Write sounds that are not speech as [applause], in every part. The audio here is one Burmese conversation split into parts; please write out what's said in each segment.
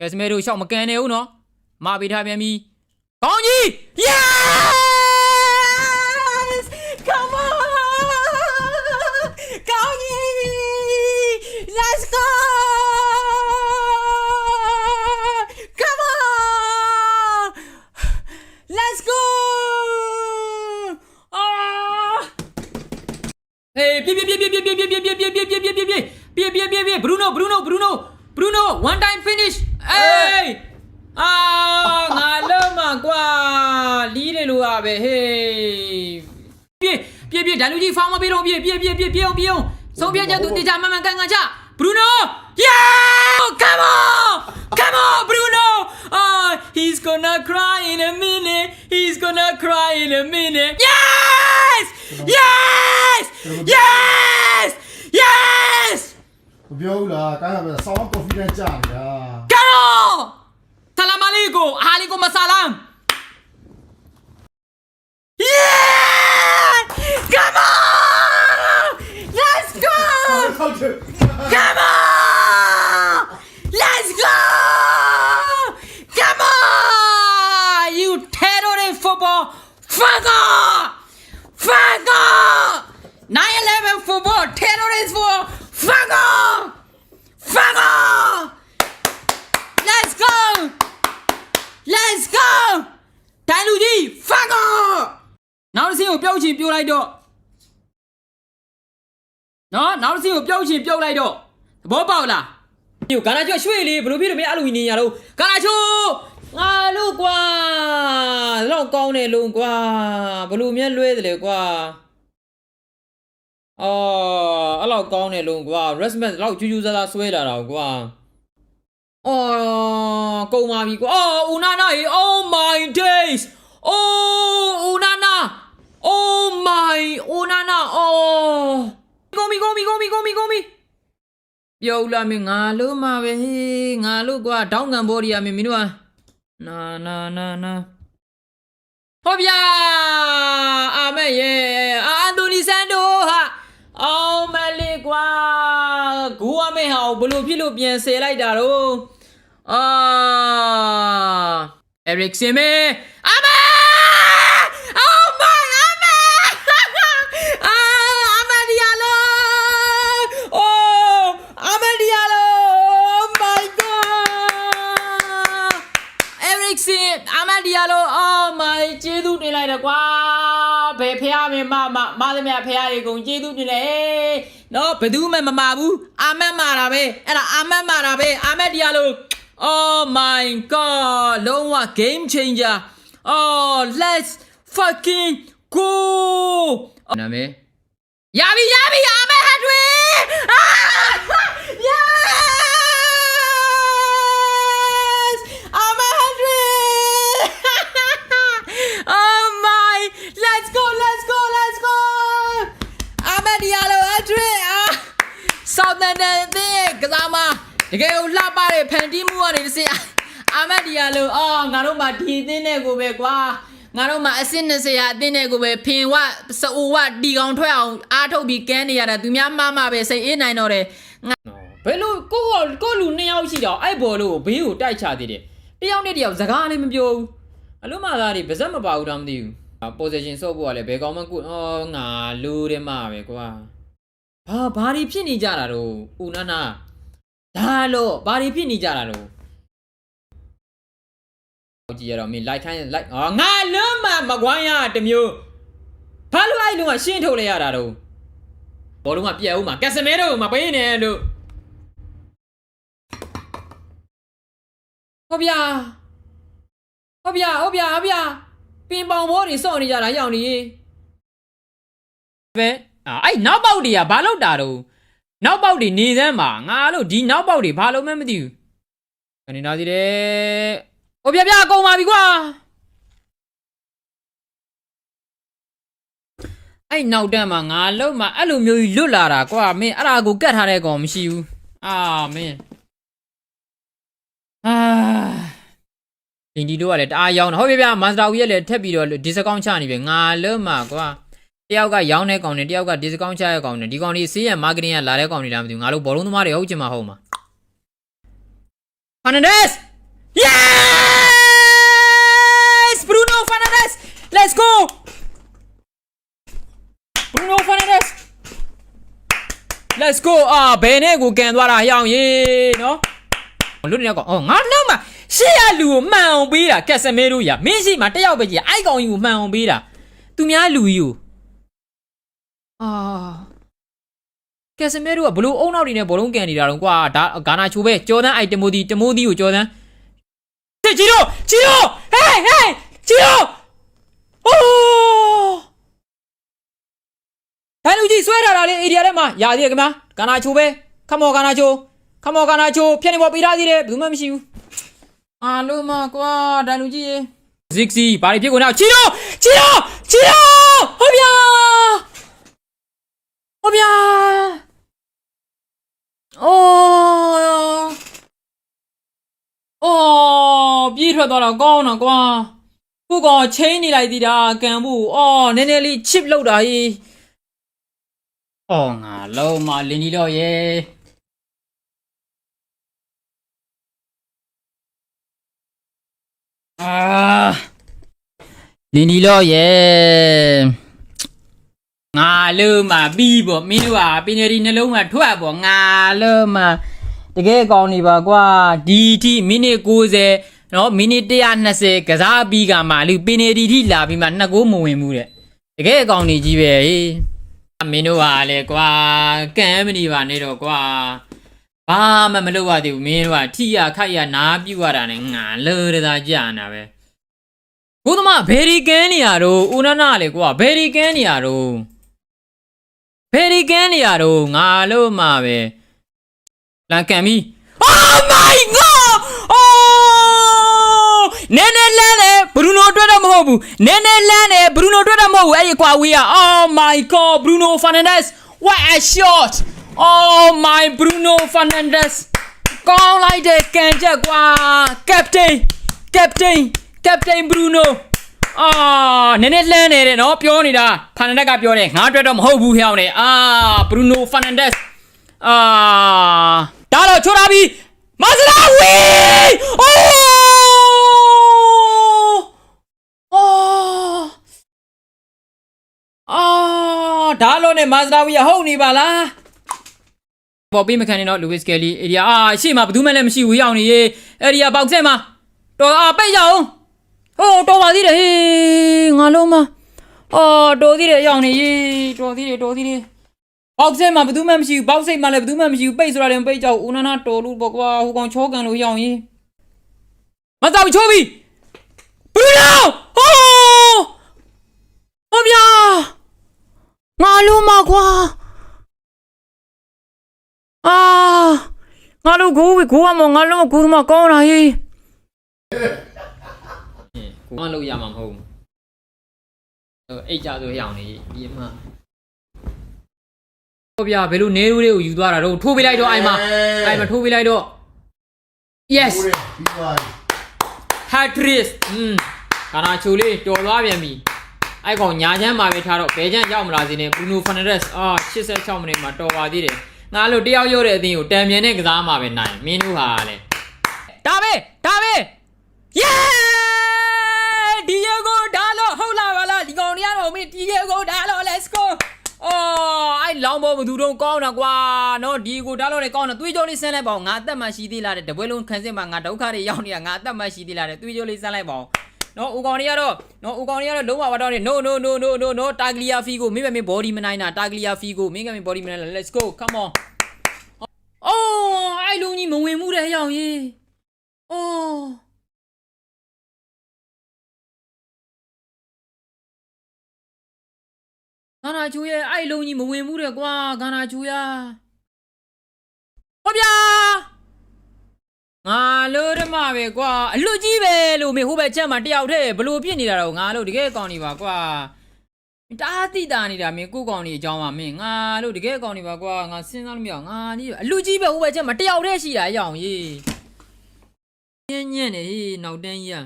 ကဲစမဲတို့ရှောက်မကန်နေဦးနော်မပေးထားပြန်ပြီကောင်းကြီး yes come on ကောင်းကြီး let's go come on let's go ah ဟေးပြေးပြေးပြေးပြေးပြေးပြေးပြေးပြေးပြေးပြေးပြေးပြေးပြေးပြေးပြေးပြေးပြေး Bruno Bruno Bruno Bruno one time finish အေးအာငါလုံးမကွာလီးတယ်လို့อ่ะပဲဟေးပြေးပြေးပြေးဒါလူကြီးဖောင်းမပေးတော့ပြေးပြေးပြေးပြေးပြေးအောင်ပြေးအောင်ဆုံးဖြတ်ချက်သူတေချာမှန်မှန်ကန်ကန်ချ Bruno yeah [laughs] come on come on Bruno ah he's gonna cry in a minute he's gonna cry in a minute yes yes yes yes မပြောဘူးလားကားကပဲဆောင်း confidence ကြာနေတာ Talamalego! Ahali ko masalam! လိုက်တော့နော်နောက်တစ်ဆင့်ကိုပြုတ်ချင်ပြုတ်လိုက်တော့သဘောပေါက်လားဒီကိုဂါနာချိုရွှေ့လေဘယ်လိုဖြစ်လို့မင်းအဲ့လိုနေရတော့ဂါနာချိုငါလို့ကွာတော့ကောင်းတယ်လို့ကွာဘယ်လိုမြဲလွဲတယ်လေကွာအော်အဲ့လောက်ကောင်းတယ်လို့ကွာ respect လောက်ကျူးကျူးဆဆဆွဲလာတာကွာအော်ကုန်ပါပြီကွာအော်ဦးနာနာရေ Oh my days Oh ဦးနာနာ Oh my ဦးနာနာအော်ကုန်ပြီကုန်ပြီကုန်ပြီကုန်ပြီကုန်ပြီပြောဦးလာမင်းငါလို့မှာပဲဟေးငါလို့ကွာတောင်းငံဘောဒီရမင်းမင်းတို့ကနာနာနာနာဟောဗျာအာမက်ရဲ့အာအန်တိုနီဆန်တိုဟာအောင်မလေးကွာဂူအမေဟာဘလို့ဖြစ်လို့ပြန်ဆယ်လိုက်တာတော့ Ah, Eric Sime. Ama! Oh my, Ama! ah, Ama Diallo! Oh, Ama Diallo! Oh my god! Eric Sim, Ama Diallo! Oh my, ကျေးဇူးတင်လိုက်တယ်ကွာဘယ်ဖះမင်းမမမသမျှဖះတွေကုန်ကျေးဇူးတင်တယ်နော်ဘယ်သူမှမမာဘူးအာမတ်မာတာပဲအဲ့ဒါအာမတ်မာတာပဲအာမတ်ဒီယာလို Oh my god လုံးဝ game changer Oh let's fucking go နာမည်ရပြီရပြီအာမတ်ဟတ်တွေအာ ကယ်ကိုလှပတဲ့ဖန်တီးမှုကနေတစ်စင်အာမတ်ဒီယာလိုအော်ငါတို့မှဒီအသင်းနဲ့ကိုပဲကွာငါတို့မှအစ်စ်20ရာအသင်းနဲ့ကိုပဲဖင်ဝစအူဝတီကောင်ထွက်အောင်အားထုတ်ပြီးကန်းနေရတာသူများမှားမှာပဲစိတ်အေးနိုင်တော့တယ်ငါဘယ်လိုကိုကိုကိုလူနှစ်ယောက်ရှိတော့အဲ့ဘော်လို့ဘေးကိုတိုက်ချသေးတယ်တယောက်နဲ့တယောက်စကားလည်းမပြောဘူးအလုံးမသားတွေပါဇက်မပါဘူးတော့မသိဘူး position ဆော့ဖို့ကလည်းဘယ်ကောင်မှကိုအော်ငါလူတယ်မှာပဲကွာဘာဘာတွေဖြစ်နေကြတာတော့ဦးနာနာ ဒါလို့ဘာတွေဖြစ်နေကြတာတော့ကြည့်ရတော့မင်း like ခိုင်း like ဟာငါလုံးမမကွမ်းရတမျိုးဘာလို့အဲ့လုံးကရှင်းထုတ်လိုက်ရတာတော့ဘောလုံးကပြက်ဦးမှာကက်စမဲတော့မပေးနဲ့လို့ဟုတ်ဗျာဟုတ်ဗျာဟုတ်ဗျာဟုတ်ဗျာပင်ပေါင်ဘောတွေစော့နေကြတာရောက်နေပဲအာအဲ့နောက်ပေါက်တွေကဘာလို့တာတော့ နောက်ပေါက်တွေနေစမ်းမှာငါလို့ဒီနောက်ပေါက်တွေဘာလို့မှမသိဘူးကနေနာစီတယ်ဟိုပြပြအကုန်ပါပြီကွာအဲ့နောက်တန်းမှာငါလုံးမှာအဲ့လိုမျိုးကြီးလွတ်လာတာကွာမင်းအဲ့ဒါကိုကတ်ထားတဲ့ကောင်မရှိဘူးအာမင်းအာဒီဒီတို့ကလည်းတအားရောင်းတာဟုတ်ပြပြမန်စတာဝီရဲ့လည်းထက်ပြီးတော့ဒီစကောင်းချနေပြီငါလုံးမှာကွာ တယောက်ကရောင်းတဲ့ကောင်နဲ့တယောက်က discount ချတဲ့ကောင်နဲ့ဒီကောင်တွေစီးရ marketing ကလာတဲ့ကောင်တွေလားမသိဘူးငါတို့ဘောလုံးသမားတွေဟုတ်ချင်မှာဟုတ်မှာ Fernandez Yes Bruno Fernandez Let's go Bruno Fernandez Let's go အာဘယ်နဲ့ကိုကန်သွားတာဟျောင်းရေနော်လွတ်နေတဲ့ကောင်အော်ငါနောက်မှာရှေ့ရလူကိုမှန်အောင်ပေးတာကက်ဆမေရိုရာမင်းရှိမှာတယောက်ပဲကြီးအိုက်ကောင်ကြီးကိုမှန်အောင်ပေးတာသူများလူကြီးကို အာကက်စမဲတို့ကဘလို့အုံနောက်တွေနဲ့ဘောလုံးကန်နေတာတော့ကွာဒါဂါနာချိုပဲကျော်တန်းအိုက်တမိုဒီတမိုဒီကိုကျော်တန်းချီချီတို့ချီတို့ဟေးဟေးချီတို့အိုးဒိုင်လူကြီးဆွဲထားတာလေအေရီယာထဲမှာရာသေးတယ်ခင်ဗျာကာနာချိုပဲခမောကာနာချိုခမောကာနာချိုဖြတ်နေပေါ်ပေးထားသေးတယ်ဘယ်သူမှမရှိဘူးအားလုံးမကွာဒိုင်လူကြီးရေဇစ်စီဘာတွေဖြစ်ကုန်တော့ချီရိုချီရိုချီရိုဟောဗျာ ဟောဗျာအိုးအိုးပြေးထွက်သွားတော့ကောင်းတော့ကွာခုကောင်ချင်းနေလိုက်သေးတာကန်ဖို့အော်နည်းနည်းလေးချစ်လောက်တာကြီး။အော်ငါလုံးမလင်းကြီးတော့ရေ။အာလင်းကြီးတော့ရေ ငါလုံးမပြီးပေါ့မင်းတို့ကပင်ရီနှလုံးကထွက်ပေါ့ငါလုံးမတကယ်ကောင်းနေပါကွာဒီထိမိနစ်90နော်မိနစ်120ကစားပြီးကမှလူပင်ရီထိလာပြီးမှနှစ်ကိုးမဝင်ဘူးတဲ့တကယ်ကောင်းနေကြီးပဲဟေးမင်းတို့ဟာလေကွာကံမနေပါနဲ့တော့ကွာဘာမှမလုပ်ရသေးဘူးမင်းတို့ကထိရခိုက်ရနားပြူရတာနဲ့ငါလောရတာကြာနာပဲကိုသမားဘယ်ဒီကန်နေရတော့ဦးနနာလေကွာဘယ်ဒီကန်နေရတော့ ဘယ်ဒီကန်နေရတော့ငါလို့မှာပဲလန်ကန်ပြီ Oh my god! Oh! နည်းနည်းလန်းတယ်ဘရူနိုတွေ့တော့မဟုတ်ဘူးနည်းနည်းလန်းတယ်ဘရူနိုတွေ့တော့မဟုတ်ဘူးအဲ့ဒီကွာဝေးရ Oh my god Bruno Fernandes what a shot Oh my Bruno Fernandes ကောင်းလိုက်တဲ့ကန်ချက်ကွာ Captain Captain Captain Bruno အာနည်းနည်းလန်းနေတယ်နော်ပြောနေတာဖာနန်ဒက်ကပြောတယ်ငါအတွက်တော့မဟုတ်ဘူးဟျောင်းနေအာဘရူနိုဖာနန်ဒက်အာဒါတော့ချိုးထားပြီမစလာဝီအိုးအိုးအာဒါလို့နဲ့မစလာဝီရဟုတ်နေပါလားပေါ်ပေးမခံနေတော့လူဝစ်ကယ်လီအေရီယာအာရှေ့မှာဘယ်သူမှလည်းမရှိဘူးရောက်နေရေအေရီယာပေါက်ဆက်မှာတော်အာပိတ်ရအောင် ဟိုတော်ပါသေးတယ်ဟေးငါလုံးမအော်တော်သေးတယ်ရောက်နေရေတော်သေးတယ်တော်သေးတယ်ဘောက်ဆဲမှာဘယ်သူမှမရှိဘူးဘောက်စိတ်မှာလည်းဘယ်သူမှမရှိဘူးပိတ်ဆိုတာလည်းမပိတ်ကြောက်ဦးနာနာတော်လို့ပေါ့ကွာဟိုကောင်ချောကန်လို့ရောက်ရင်မတော်ချိုးပြီဘလူးနောဟိုးဟောဗျာငါလုံးမကွာအာငါလုံးကိုကိုကမငါလုံးကိုမကောင်းတာဟေးကို မလို့ရမှာမဟုတ်ဘူးအဲ့အိတ်ကြဆိုရအောင်နေဒီမှာဟောဗျာဘယ်လိုနေရိုးလေးကိုယူသွားတာတော့ထိုးပေးလိုက်တော့အိုင်မအိုင်မထိုးပေးလိုက်တော့ yes ဟုတ်တယ်ပြီးသွားပြီ hat trick อืมကာနာချိုလေးတော်သွားပြန်ပြီအဲ့ကောင်ညာချမ်းမှာပဲထားတော့ဘဲချမ်းရောက်မလာစေနဲ့ Bruno Fernandes အာ86မိနစ်မှာတော်ပါသေးတယ်ငါလို့တယောက်ရုပ်တဲ့အသင်းကိုတံမြန်တဲ့ကစားမှာပဲနိုင်မင်းတို့ဟာလေဒါပဲဒါပဲ yeah ဘောဘသူတော့ကောင်းတာကွာနော်ဒီကိုဒါလို့လည်းကောင်းတာသွေးကြောလေးဆန်းလိုက်ပါဦးငါအသက်မှရှိသေးလားတဲ့တပွဲလုံးခန်းစစ်မှာငါဒုက္ခတွေရောက်နေတာငါအသက်မှရှိသေးလားတဲ့သွေးကြောလေးဆန်းလိုက်ပါဦးနော်ဦးကောင်တွေကတော့နော်ဦးကောင်တွေကတော့လုံးဝမတော့နေ no no no no no no တာဂလီယာဖီကိုမင်းပဲမင်း body မနိုင်တာတာဂလီယာဖီကိုမင်းကမင်း body မနိုင်လား let's go come on အော်အဲ့လုံးကြီးမဝင်မှုတဲ့ဟျောင်းကြီးအော် ဂါနာချူရဲ့အဲ့လုံးကြီးမဝင်ဘူးတဲ့ကွာဂါနာချူရဟုတ်ဗျာငါလို့ရမပဲကွာအလွတ်ကြီးပဲလို့မေဟိုဘက်ချက်မှာတယောက်တည်းဘလို့ပြစ်နေတာတော့ငါလို့တကယ်ကောင်းနေပါကွာတားတိတာနေတာမင်းကိုကောင်နေအကြောင်းပါမင်းငါလို့တကယ်ကောင်းနေပါကွာငါစဉ်းစားလို့မရအောင်ငါကြီးအလွတ်ကြီးပဲဟိုဘက်ချက်မှာတယောက်တည်းရှိတာအရောင်ကြီးညံ့ညံ့နေဟေးနောက်တန်းကြီးอ่ะ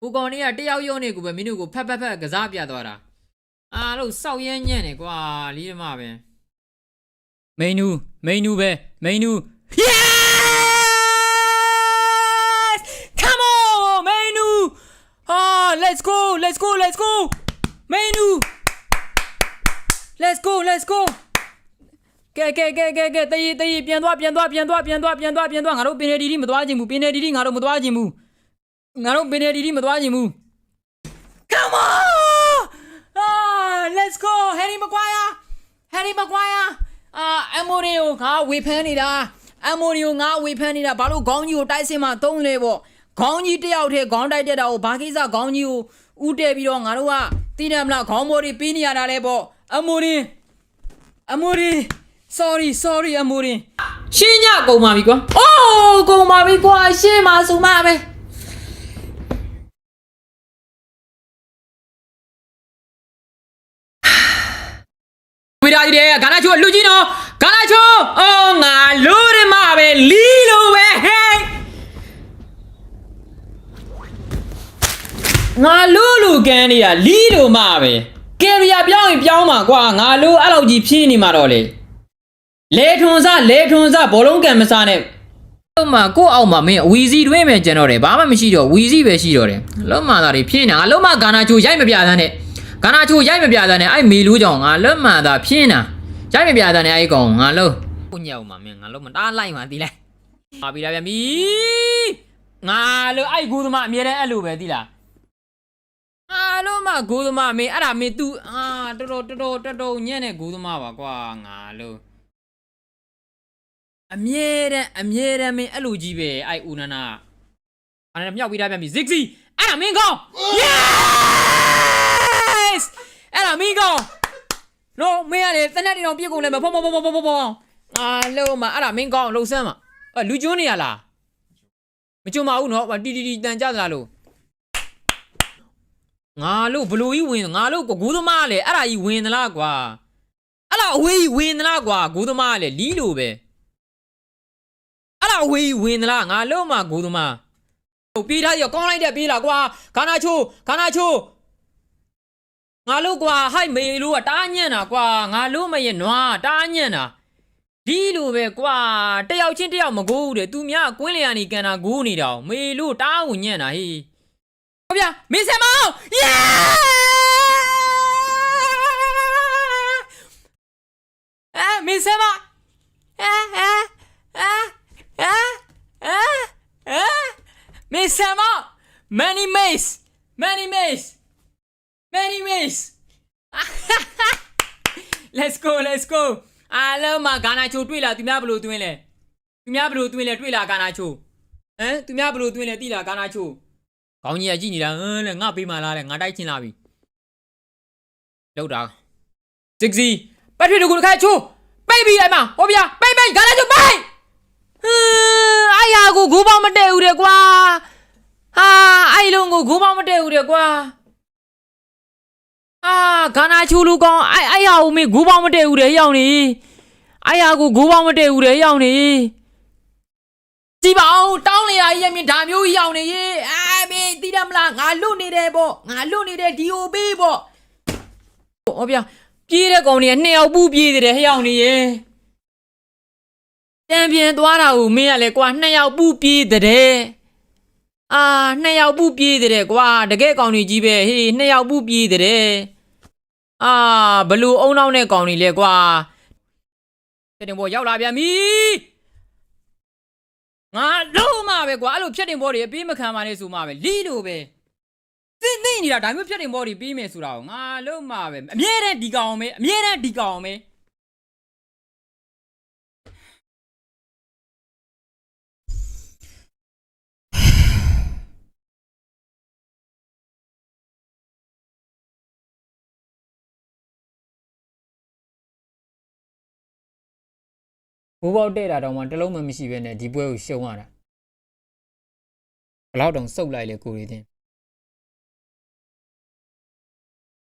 ကိုကောင်နေကတယောက်ရုံးနေကိုပဲမင်းတို့ကိုဖက်ဖက်ဖက်ကစားပြသွားတာ အားလို့စောက်ရမ်းညံ့နေကွာလီးရမပဲမိန်နူမိန်နူပဲမိန်နူ yes come on မိန်နူဟာ let's go let's go let's go မိန်နူ let's go let's go ကဲကဲကဲကဲကဲတည်တည်ပြန်သွားပြန်သွားပြန်သွားပြန်သွားပြန်သွားပြန်သွားငါတို့ပင်နေဒီဒီမသွားခြင်းဘူးပင်နေဒီဒီငါတို့မသွားခြင်းဘူးငါတို့ပင်နေဒီဒီမသွားခြင်းဘူး Come on ah let's go Harry Maguire Harry Maguire အာအမိုရီကိုငါဝေဖန်နေတာအမိုရီကိုငါဝေဖန်နေတာဘာလို့ခေါင်းကြီးကိုတိုက်စင်မှာသုံးလဲပေါ့ခေါင်းကြီးတယောက်တည်းခေါင်းတိုက်တက်တာကိုဘာကိစ္စခေါင်းကြီးကိုဥတဲပြီးတော့ငါတို့ကသိတယ်မလားခေါင်းမိုရီပြီးနေရတာလဲပေါ့အမိုရီအမိုရီ sorry sorry အမိုရီရှင်းညကုန်ပါပြီကွာအိုးကုန်ပါပြီကွာရှင်းပါစုမပဲ ဝိဒါကြီးတဲ့ဂါနာချိုလူကြီးနော်ဂါနာချိုအော်ငါလူရမပဲလီလိုပဲဟဲ့ငါလူလူကန်နေတာလီလိုမပဲကယ်ရီယာပြောင်းရင်ပြောင်းမှာကွာငါလူအဲ့လောက်ကြီးဖြင်းနေမှာတော့လေလေထွန်စားလေထွန်စားဘောလုံးကန်မစားနဲ့လုံးမကို့အောက်မှာမင်းအဝီစီတွင်းပဲကျန်တော့တယ်ဘာမှမရှိတော့ဝီစီပဲရှိတော့တယ်လုံးမသားတွေဖြင်းနေတာငါလုံးမဂါနာချိုရိုက်မပြသန်းနဲ့ ဂါနာချိုရိုက်မပြသန်းနဲ့အဲ့မေလူးကြောင့်ငါလုံးမသားဖြင်းတာရိုက်မပြသန်းနဲ့အဲ့ကောင်ငါလုံးကိုညောက်မှာမင်းငါလုံးမတားလိုက်မှာတီးလိုက်ပါပြီလားဗျမီငါလို့အဲ့ကူသမားအမြဲတမ်းအဲ့လိုပဲတီးလားအားလုံးမဂိုးသမားမင်းအဲ့ဒါမင်း तू အာတော်တော်တော်တော်တော်တော်ညံ့တဲ့ဂိုးသမားပါကွာငါလို့အမြဲတမ်းအမြဲတမ်းမင်းအဲ့လိုကြီးပဲအဲ့ဦးနာနာအဲ့ဒါမြောက်ပြီးသားပြန်ပြီ zigzag အဲ့ဒါမင်းကောင်း yes အဲ့ဒါ မင်းကောင်း no မင်းရတယ်တနက်တီတော်ပြစ်ကုန်လဲမဖောဖောဖောဖောဖောဖောဖောအားလုံးမအဲ့ဒါမင်းကောင်းလှုပ်ဆမ်းမအဲ့လူကျွန်းနေရလားမကျွန်းပါဘူးနော်တီတီတီတန်ကြသလားလို့ငါလို့ဘလူကြီးဝင်ငါလို့ကိုဂိုးသမားလေအဲ့ဒါကြီးဝင်သလားကွာအဲ့ဒါအဝေးကြီးဝင်သလားကွာဂိုးသမားလေလီးလို့ပဲအဲ့ဒါအဝေးကြီးဝင်သလားငါလို့မှဂိုးသမားဟိုပြေးထားရကောင်းလိုက်တဲ့ပြေးလာကွာခါနာချိုးခါနာချိုး ငါလို့ကွာဟိုက်မေလို့ကတားညံ့တာကွာငါလို့မရဲ့နွားတားညံ့တာဒီလိုပဲကွာတယောက်ချင်းတယောက်မကိုးဘူးတဲ့သူများကွင်းလျာနေကန်တာဂိုးနေတာ哦မေလို့တားဝင်ညံ့တာဟေးဟုတ်ဗျာမင်းဆမောင်းယေအာမင်းဆမောင်းအာအာအာအာအာအာမင်းဆမောင်း many maze many maze many maze let's go let's go အားလုံးမှာဂါနာချိုတွေ့လာသူများဘယ်လိုတွင်းလဲသူများဘယ်လိုတွင်းလဲတွေ့လာဂါနာချိုဟမ်သူများဘယ်လိုတွင်းလဲတိလာဂါနာချိုကောင်းကြီးကကြည့်နေတာဟမ်လေငါပေးမလားလေငါတိုက်ချင်လာပြီလောက်တာစစ်စီပတ်ထွေတကူတစ်ခါချိုးပိတ်ပြီးလိုက်မဟောဗျာပိတ်ပိတ်ဂါလာချိုးပိတ်ဟမ်အားရကိုဂိုးပေါင်းမတည့်ဘူးတဲ့ကွာဟာအဲ့လုံးကိုဂိုးပေါင်းမတည့်ဘူးတဲ့ကွာ အာဂါနာချိုးလူကောင်အဲ့အဲ့ရကိုမေဂိုးပေါင်းမတည့်ဘူးတဲ့ရောက်နေအဲ့ရကိုဂိုးပေါင်းမတည့်ဘူးတဲ့ရောက်နေကြည့်ပါဦးတောင်းလေရာကြီးအမြင်ဒါမျိုးကြီးရောက်နေရေအာမင်းသိတယ်မလားငါလွတ်နေတယ်ပေါ့ငါလွတ်နေတဲ့ DOB ပေါ့ဟောဗျာပြေးတဲ့ကောင်တွေကနှစ်ယောက်ပူးပြေးတယ်ဟဲ့ရောက်နေရေတံပြန်သွားတာကိုမင်းကလည်းကွာနှစ်ယောက်ပူးပြေးတဲ့အာနှစ်ယောက်ပူးပြေးတဲ့ကွာတကယ်ကောင်တွေကြီးပဲဟေးနှစ်ယောက်ပူးပြေးတဲ့ အာဘလူအုံနောက်နဲ့ကောင်တွေလဲကွာတဲ့တင်ပေါ်ရောက်လာပြန်ပြီငါလုံးမပဲကွာအဲ့လိုဖြတ်တင်ဘောတွေအပေးမခံပါနဲ့ဆိုမှပဲလီလိုပဲသိသိနေတာဒါမျိုးဖြတ်တင်ဘောတွေပြီးမယ်ဆိုတာကိုငါလုံးမပဲအမြဲတမ်းဒီကောင်ပဲအမြဲတမ်းဒီကောင်ပဲ ဘူပေါက်တဲ့တာတော့မှတစ်လုံးမှမရှိပဲနဲ့ဒီပွဲကိုရှုံးရတာဘယ်တော့တောင်စုပ်လိုက်လေကိုရီတင်